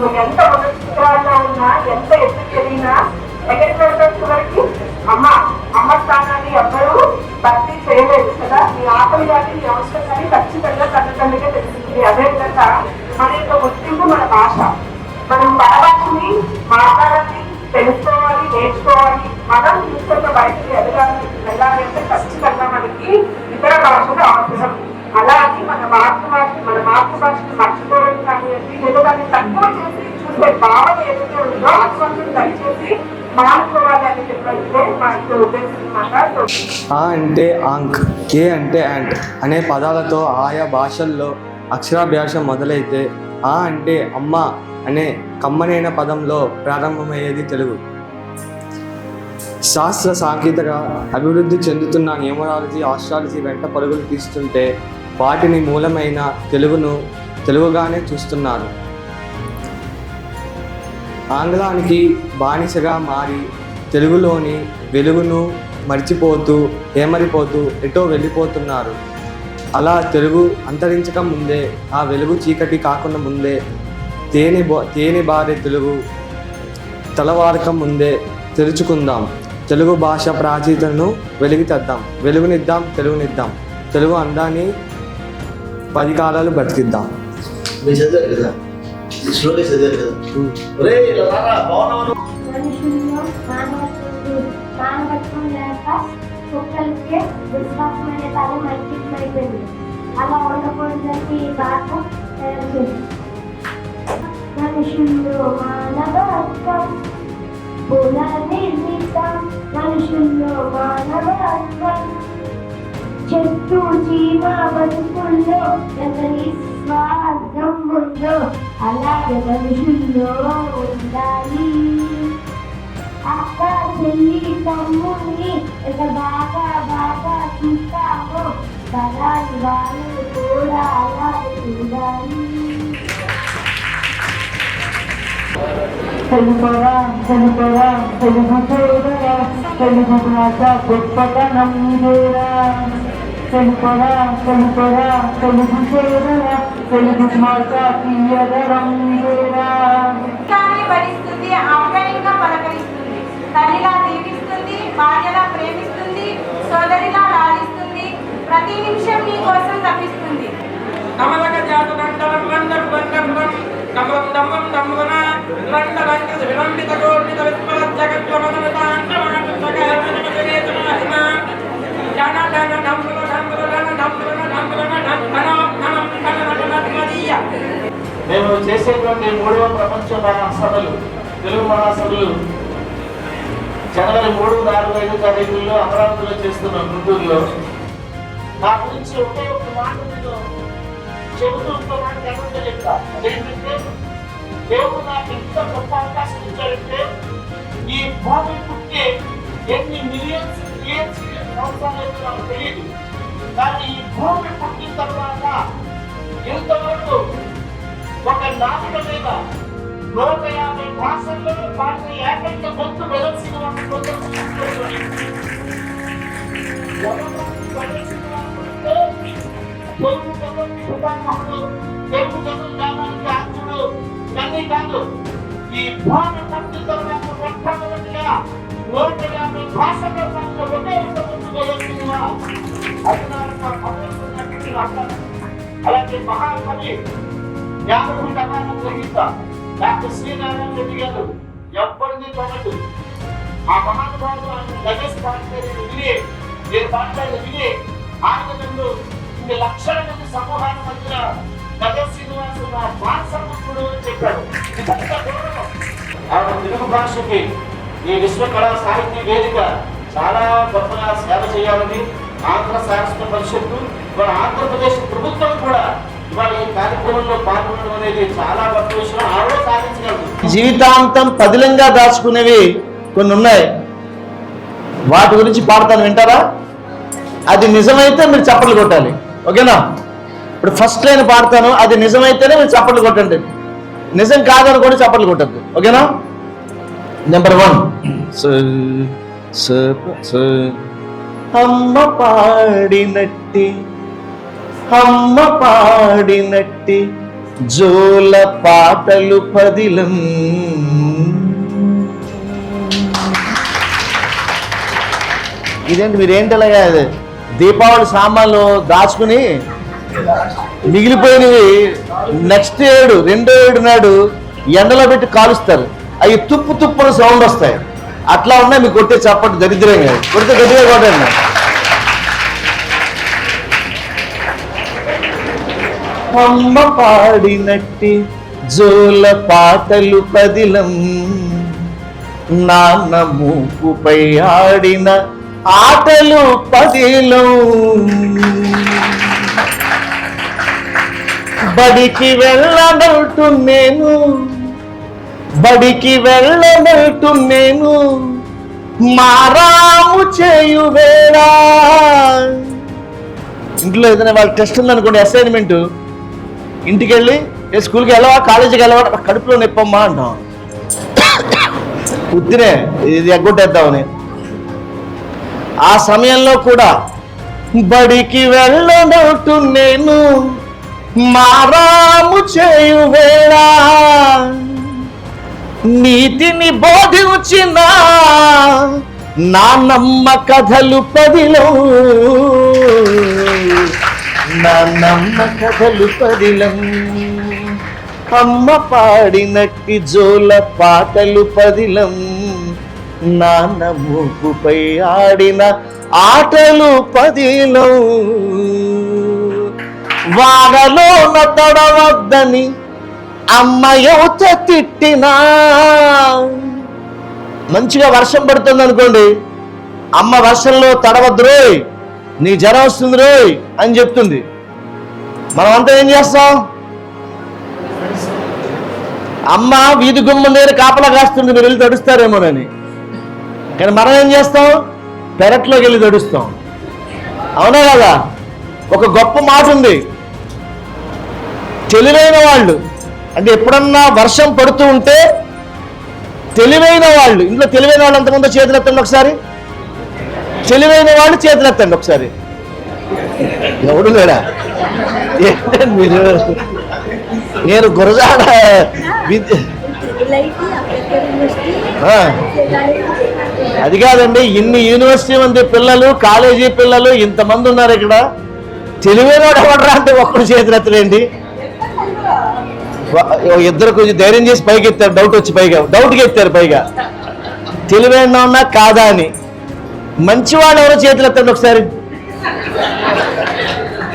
నువ్వు ఎంత ఉన్నత ఉన్నా ఎంత ఎత్తు ఎదిగినా ఎక్కడికి వెళ్తావు వరకు అమ్మ అమ్మ స్థానాన్ని ఎవ్వరూ భర్తీ చేయలేదు కదా. మీ ఆకలి కానీ మీ అవసరం కానీ ఖచ్చితంగా తల్లిదండ్రులకే తెలుస్తుంది. అదేవిధంగా మన యొక్క గుర్తింపు మన భాష. మనం పరభాషని మాట్లాడాలి తెలుసుకోవాలి నేర్చుకోవాలి. మనం ఫ్యూచర్లో బయటకు ఎదగాలి వెళ్ళాలి అంటే ఖచ్చితంగా మనకి ఇతర భాషలు అవసరం. అలా అని మన మాతృభాష మన మాతృభాషను మర్చిపోవడం కానీ లేదా దాన్ని తక్కువ చేసి చూసే భావన ఏదైతే ఉందో అటువంటి దయచేసి మానుకోవాలి అని మా యొక్క ఉద్దేశం ఆ అంటే ఆంక్ ఏ అంటే యాంట్ అనే పదాలతో ఆయా భాషల్లో అక్షరాభ్యాస మొదలైతే ఆ అంటే అమ్మ అనే కమ్మనైన పదంలో ప్రారంభమయ్యేది తెలుగు. శాస్త్ర సాంకేతిక అభివృద్ధి చెందుతున్న న్యూమరాలజీ ఆస్ట్రాలజీ వెంట పరుగులు తీస్తుంటే వాటిని మూలమైన తెలుగును తెలుగుగానే చూస్తున్నారు ఆంగ్లానికి బానిసగా మారి తెలుగులోని వెలుగును మర్చిపోతూ ఏమరిపోతూ ఎటో వెళ్ళిపోతున్నారు. అలా తెలుగు అంతరించక ముందే ఆ వెలుగు చీకటి కాకుండా ముందే తేనె బో తేనె బారే తెలుగు తలవారకం ముందే తెరుచుకుందాం. తెలుగు భాష ప్రాచీతను వెలిగితద్దాం. వెలుగునిద్దాం తెలుగునిద్దాం. తెలుగు అందాన్ని పది కాలాలు బతికిద్దాం. మనుషుల్లో అలా ఉండకూడదని మానవత్వం పునర్నిర్మితం మనుషుల్లో మానవత్వం చెట్టు చీమ బతుకుల్లో ఎవరి స్వార్థం ఉందో అలాగే మనుషుల్లో ఉండాలి. అక్క చెల్లి తమ్ముని ఎంత బాగా బాగా చూస్తామో పరాయి వాళ్ళు కూడా అలాగే చూడాలి. తెలుగురా తెలుగురా తెలుగు చూడరా తెలుగు భాష గొప్పతనం ఇదేరా తెలుపరా తెలుపరా తెలుగు చూడరా తెలుగు భాష తీయదరం భరిస్తుంది ఆప్యాయంగా పలకరిస్తుంది తల్లిలా దీవిస్తుంది భార్యలా ప్రేమిస్తుంది సోదరిలా లాలిస్తుంది ప్రతి నిమిషం నీ కోసం తప్పిస్తుంది కమలక జాత దండలం లండం లండం లం కమలం దమ్మం దమ్మన లండ లంక విలంబిత గోర్మిత విస్మర జగత్వమనమతాండమనమతగేతమహిమ జన జన డంబుల డంబుల మేము చేసేటువంటి మూడవ ప్రపంచ మహాసభలు తెలుగు మహాసభలు. జనవరి మూడు నాలుగు ఐదు తారీఖుల్లో అమరావతిలో చేస్తున్నాం గుంటూరులో. నా గురించి ఒకే ఒక మాట నేను చెబుతూ ఇంకో మాట చెప్తా అదేంటంటే దేవుడు నాకు ఇంత గొప్ప అవకాశం ఇచ్చారంటే ఈ భూమి పుట్టే ఎన్ని మిలియన్స్ మిలియన్స్ సంవత్సరాలు అయితే నాకు తెలియదు. కానీ ఈ భూమి పుట్టిన తర్వాత ఇంతవరకు ఒక నాటిక మీద నూట యాభై భాషల్లో పాట ఏకైక గొంతు వెలసిన తెలుగు గతం పితామహుడు తెలుగు గతం జ్ఞానానికి ఆత్ముడు ఇవన్నీ కాదు. ఈ భూమి పుట్టిన తర్వాత మొట్టమొదటిగా నూట యాభై భాషల్లో ఒకే ఒక గొంతు వెలసిన అలాగే మహాకవి జ్ఞానపీఠ గ్రహీత డాక్టర్ శ్రీనారాయణ రెడ్డి గారు ఎవ్వరిని తోగదు ఆ మహానుభావుడు ఆయన లగేజ్ మాట్లాడి విని నేను మాట్లాడి విని ఆయన నన్ను ఇన్ని లక్షల మంది సమూహాల మధ్య గజ శ్రీనివాసు నా వారసత్వుడు అని చెప్పాడు ఆయన తెలుగు భాషకి ఈ విశ్వ కళా సాహిత్య వేదిక చాలా గొప్పగా సేవ చేయాలని ఆంధ్ర శాసన పరిషత్తు మన ఆంధ్రప్రదేశ్ ప్రభుత్వం కూడా ఇవాళ ఈ కార్యక్రమంలో పాల్గొనడం అనేది చాలా గొప్ప విషయం సాధించగలదు. జీవితాంతం పదిలంగా దాచుకునేవి కొన్ని ఉన్నాయి. వాటి గురించి పాడతాను వింటారా? అది నిజమైతే మీరు చప్పట్లు కొట్టాలి. ఓకేనా? ఇప్పుడు ఫస్ట్ లైన్ పాడతాను. అది నిజమైతేనే మీరు చప్పట్లు కొట్టండి. నిజం కాదనుకోండి చప్పట్లు కొట్టద్దు. ఓకేనా? నెంబర్ వన్ అమ్మ పాడినట్టి అమ్మ పాడినట్టి జోల పాటలు పదిలం ఇదేంటి మీరేంటి దీపావళి సామాన్లు దాచుకుని మిగిలిపోయినవి నెక్స్ట్ ఏడు రెండో ఏడు నాడు ఎండలో పెట్టి కాలుస్తారు. అవి తుప్పు తుప్పున సౌండ్ వస్తాయి. అట్లా ఉన్నా మీకు కొట్టే చప్పటి దరిద్రంగా కొడితే గట్టిగా కొట్టండి. అమ్మ పాడినట్టి జోల పాటలు పదిలం నాన్న మూపుపై ఆడిన ఆటలు పదిలం. బడికి వెళ్ళనట్టు నేను బడికి వెళ్ళనట్టు నేను. మారాము చేయు ఇంట్లో ఏదైనా వాళ్ళ టెస్ట్ ఉందనుకోండి అసైన్మెంట్ ఇంటికి వెళ్ళి ఏ స్కూల్కి వెళ్ళవా కాలేజీకి వెళ్ళవా కడుపులో నొప్పమ్మా అంటాం. ఉత్తినే ఇది ఎగ్గొట్టేద్దామని. ఆ సమయంలో కూడా బడికి వెళ్ళనట్టు నేను. మారాము చేయు నీతిని బోధించిన నా నమ్మ కథలు పదిలో. నా నమ్మ కథలు పదిలం. అమ్మ పాడినట్టి జోల పాటలు పదిలం. నాన్న మూపుపై ఆడిన ఆటలు పదిలం. వానలోన తడవద్దని అమ్మ తిట్టినా మంచిగా వర్షం పడుతుంది అనుకోండి. అమ్మ వర్షంలో తడవద్దు రోయ్. నీ జ్వరం వస్తుంది రోయ్ అని చెప్తుంది. మనం అంతా ఏం చేస్తాం? అమ్మ వీధి గుమ్మం దగ్గర కాపలా కాస్తుంది మీరు వెళ్ళి తడుస్తారేమోనని. కానీ మనం ఏం చేస్తాం? పెరట్లోకి వెళ్ళి తడుస్తాం. అవునా కదా? ఒక గొప్ప మాట ఉంది. తెలివైన వాళ్ళు అంటే ఎప్పుడన్నా వర్షం పడుతూ ఉంటే తెలివైన వాళ్ళు ఇంట్లో తెలివైన వాళ్ళు అంతకుముందు చేతులు ఎత్తండి ఒకసారి. తెలివైన వాళ్ళు చేతులు ఎత్తండి ఒకసారి. ఎవడు లేడా? ఏంటండి మీరు? నేను గురజాడ విద్య ఆ, అది కాదండి ఇన్ని యూనివర్సిటీ మంది పిల్లలు కాలేజీ పిల్లలు ఇంతమంది ఉన్నారు ఇక్కడ. తెలివైన వాడు ఎవడరా అంటే ఒక్కడు చేతులు ఎత్తలేండి ఇద్దరు కొంచెం ధైర్యం చేసి పైకి ఎత్తారు డౌట్ వచ్చి పైగా. డౌట్కి ఎత్తారు పైగా. తెలివైన ఉన్నా కాదా అని. మంచివాడు ఎవరో చేతులు ఎత్తండి ఒకసారి.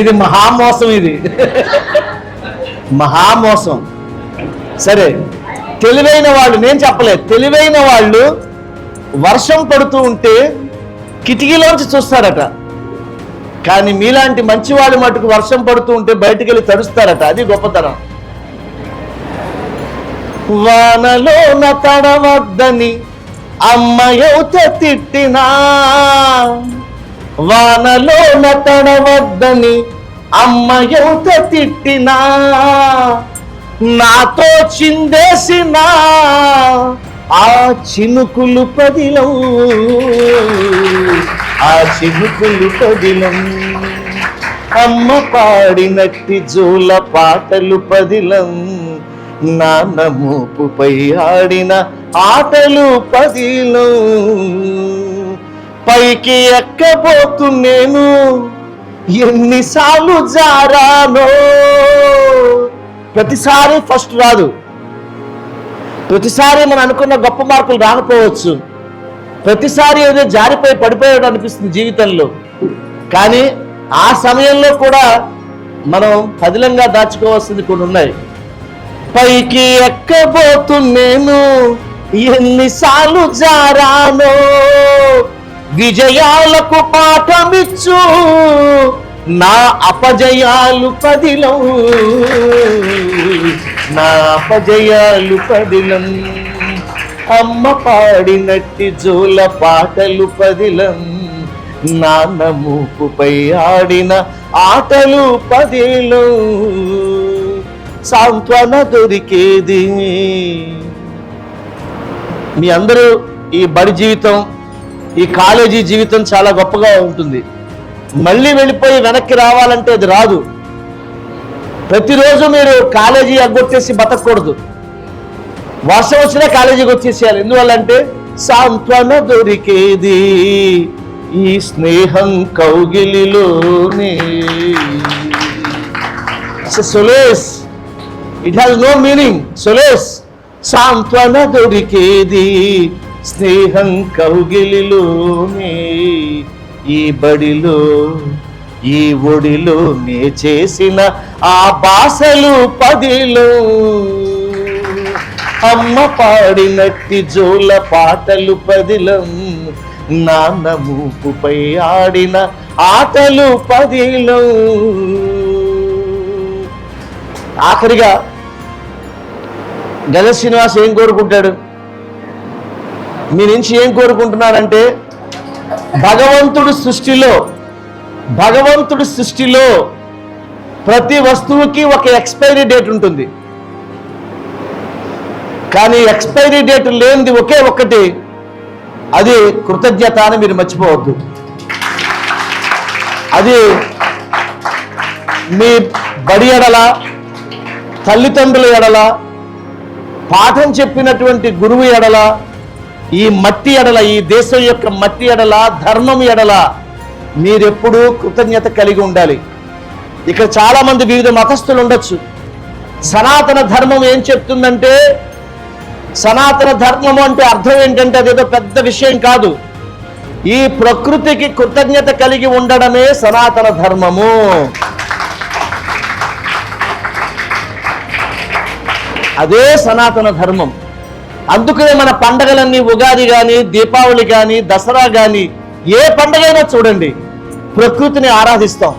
ఇది మహామోసం ఇది. మహామోసం. సరే తెలివైన వాళ్ళు నేను చెప్పలేదు. తెలివైన వాళ్ళు వర్షం పడుతూ ఉంటే కిటికీలోంచి చూస్తారట. కానీ మీలాంటి మంచివాళ్ళు మటుకు వర్షం పడుతూ ఉంటే బయటికి వెళ్ళి తడుస్తారట. అది గొప్పతనం. వానలోన తడవద్దని అమ్మయోత తిట్టినా. వానలోన తడవద్దని అమ్మయోత తిట్టినా. నాతో చిందేసిన ఆ చినుకులు పదిలం. ఆ చినుకులు పదిలం. అమ్మ పాడినట్టి జూల పాటలు పదిలం. నాన్న మూపుపై ఆడిన ఆటలు పదిలు. పైకి ఎక్కబోతు నేను ఎన్నిసార్లు జారానో. ప్రతిసారి ఫస్ట్ రాదు. ప్రతిసారి మనం అనుకున్న గొప్ప మార్కులు రాకపోవచ్చు. ప్రతిసారి ఏదో జారిపోయి పడిపోయాడు అనిపిస్తుంది జీవితంలో. కానీ ఆ సమయంలో కూడా మనం పదిలంగా దాచుకోవాల్సింది కొన్ని ఉన్నాయి. పైకి ఎక్కబోతు ఎన్నిసార్లు జారానో? విజయాలకు పాఠమిచ్చు. నా అపజయాలు పదిలం నా అపజయాలు పదిలం అమ్మ పాడినట్టి జోల పాటలు పదిలం. నాన్న మూపుపై ఆడిన ఆటలు పదిలం సాంత్వన దొరికేది మీ అందరూ ఈ బడి జీవితం ఈ కాలేజీ జీవితం చాలా గొప్పగా ఉంటుంది. మళ్ళీ వెళ్ళిపోయి వెనక్కి రావాలంటే అది రాదు. ప్రతిరోజు మీరు కాలేజీ ఎగ్గొట్టేసి బతకూడదు. వర్షం వచ్చినా కాలేజీకి వచ్చేసేయాలి. ఎందువల్లంటే సాంత్వన దొరికేది ఈ స్నేహం కౌగిలిలోనే. Solace it has no meaning solace సాంత్వన దొరికేది స్నేహం కౌగిలిలోనే. ఈ బడిలో ఈ ఒడిలో నే చేసిన ఆ బాసలు పదిలో. అమ్మ పాడినట్టి జోల పాటలు పదిలం. నాన్న మూపుపై ఆడిన ఆటలు పదిలో. ఆఖరిగా గజ శ్రీనివాస్ ఏం కోరుకుంటాడు? మీ నుంచి ఏం కోరుకుంటున్నాడంటే భగవంతుడు సృష్టిలో భగవంతుడి సృష్టిలో ప్రతి వస్తువుకి ఒక ఎక్స్పైరీ డేట్ ఉంటుంది. కానీ ఎక్స్పైరీ డేట్ లేనిది ఒకే ఒక్కటి అది కృతజ్ఞత అని మీరు మర్చిపోవద్దు. అది మీ బడి ఎడల తల్లిదండ్రుల ఎడల పాఠం చెప్పినటువంటి గురువు ఎడల ఈ మట్టి ఎడల ఈ దేశం యొక్క మట్టి ఎడల ధర్మం ఎడల మీరెప్పుడూ కృతజ్ఞత కలిగి ఉండాలి. ఇక్కడ చాలా మంది వివిధ మతస్థులు ఉండొచ్చు. సనాతన ధర్మం ఏం చెప్తుందంటే సనాతన ధర్మం అంటే అర్థం ఏంటంటే అదేదో పెద్ద విషయం కాదు. ఈ ప్రకృతికి కృతజ్ఞత కలిగి ఉండడమే సనాతన ధర్మము. అదే సనాతన ధర్మం. అందుకనే మన పండగలన్నీ ఉగాది కానీ దీపావళి కానీ దసరా కానీ ఏ పండగైనా చూడండి ప్రకృతిని ఆరాధిస్తాం.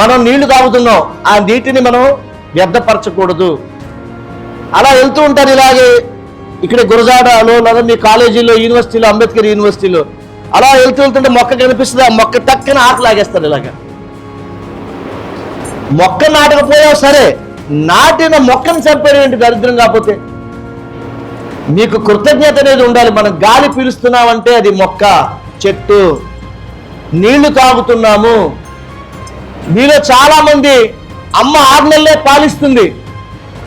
మనం నీళ్ళు తాగుతున్నాం ఆ నీటిని మనం వ్యర్థపరచకూడదు. అలా వెళ్తూ ఉంటారు ఇలాగే ఇక్కడ గురజాడలో లేదా మీ కాలేజీలో యూనివర్సిటీలో అంబేద్కర్ యూనివర్సిటీలో. అలా వెళ్తూ వెళ్తుంటే మొక్క కనిపిస్తుంది? ఆ మొక్క టక్కన ఆకు లాగేస్తారు ఇలాగా. మొక్క నాటకపోయావు సరే నాటిన మొక్కను చంపేటువంటి దరిద్రం కాకపోతే? మీకు కృతజ్ఞత అనేది ఉండాలి. మనం గాలి పీలుస్తున్నామంటే అది మొక్క చెట్టు నీళ్ళు తాగుతున్నాము. మీలో చాలా మంది అమ్మ ఆరు నెలలే పాలిస్తుంది.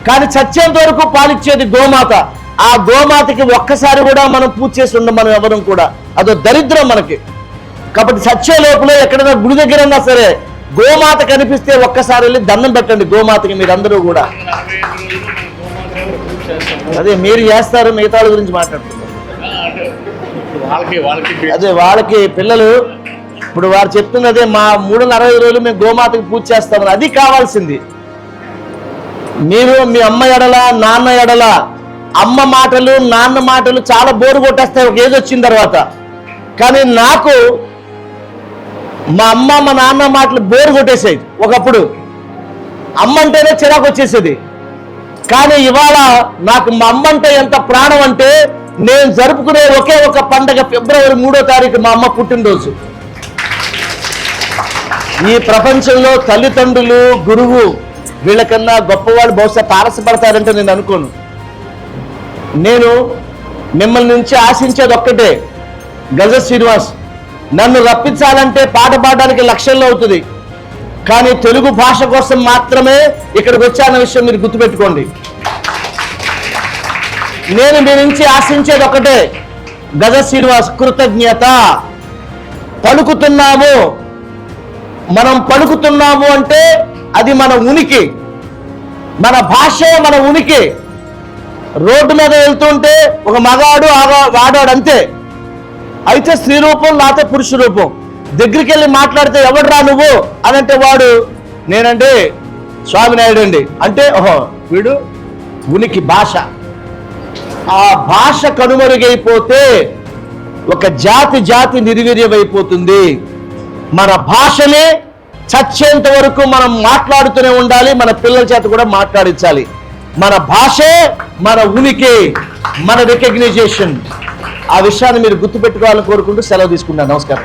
కానీ చచ్చేంత వరకు పాలిచ్చేది గోమాత. ఆ గోమాతకి ఒక్కసారి కూడా మనం పూజ చేసి ఉండం మనం ఎవరం కూడా. అదో దరిద్రం మనకి. కాబట్టి చచ్చే లోపల ఎక్కడైనా గుడి దగ్గర ఉన్నా సరే గోమాత కనిపిస్తే ఒక్కసారి వెళ్ళి దండం పెట్టండి గోమాతకి మీరందరూ కూడా. అదే మీరు చేస్తారు మిగతా వాళ్ళ గురించి మాట్లాడుతున్నారు. అదే వాళ్ళకి పిల్లలు ఇప్పుడు వారు చెప్తున్నదే మా మూడు అరవై రోజులు మేము గోమాతకి పూజ చేస్తామని. అది కావాల్సింది. మీరు మీ అమ్మ ఎడల నాన్న ఎడల అమ్మ మాటలు నాన్న మాటలు చాలా బోరు కొట్టేస్తాయి. ఒక ఏజ్ వచ్చిన తర్వాత. కానీ నాకు మా అమ్మ మా నాన్న మాటలు బోరు కొట్టేసాయి ఒకప్పుడు అమ్మ అంటేనే చిరాకు వచ్చేసేది. కానీ ఇవాళ నాకు మా అమ్మ అంటే ఎంత ప్రాణం అంటే నేను జరుపుకునే ఒకే ఒక పండగ ఫిబ్రవరి మూడో తారీఖు మా అమ్మ పుట్టినరోజు. ఈ ప్రపంచంలో తల్లిదండ్రులు గురువు వీళ్ళకన్నా గొప్పవాళ్ళు బహుశా తారసపడతారంటే నేను అనుకోను. నేను మిమ్మల్ని నుంచి ఆశించేది ఒక్కటే గజ శ్రీనివాస్. నన్ను రప్పించాలంటే పాట పాడడానికి లక్షల్లో అవుతుంది. కానీ తెలుగు భాష కోసం మాత్రమే ఇక్కడికి వచ్చాన విషయం మీరు గుర్తుపెట్టుకోండి. నేను మీ నుంచి ఆశించేది ఒకటే గజ శ్రీనివాస్ కృతజ్ఞత. పలుకుతున్నాము. మనం పలుకుతున్నాము అంటే అది మన ఉనికి. మన భాష మన ఉనికి. రోడ్డు మీద వెళ్తుంటే ఒక మగాడు ఆగా- వాడాడు అంతే. అయితే స్త్రీ రూపం లేకపోతే పురుష రూపం. దగ్గరికి వెళ్ళి మాట్లాడితే ఎవడురా నువ్వు? అని అంటే వాడు నేనండి స్వామినాయుడు అండి అంటే ఓహో వీడు ఉనికి భాష. ఆ భాష కనుమరుగైపోతే ఒక జాతి జాతి నిర్వీర్యమైపోతుంది. మన భాషనే చచ్చేంత వరకు మనం మాట్లాడుతూనే ఉండాలి మన పిల్లల చేత కూడా మాట్లాడించాలి. మన భాషే మన ఉనికి మన రికగ్నైజేషన్ ఆ విషయాన్ని మీరు గుర్తుపెట్టుకోవాలని కోరుకుంటూ సెలవు తీసుకుంటాను నమస్కారం.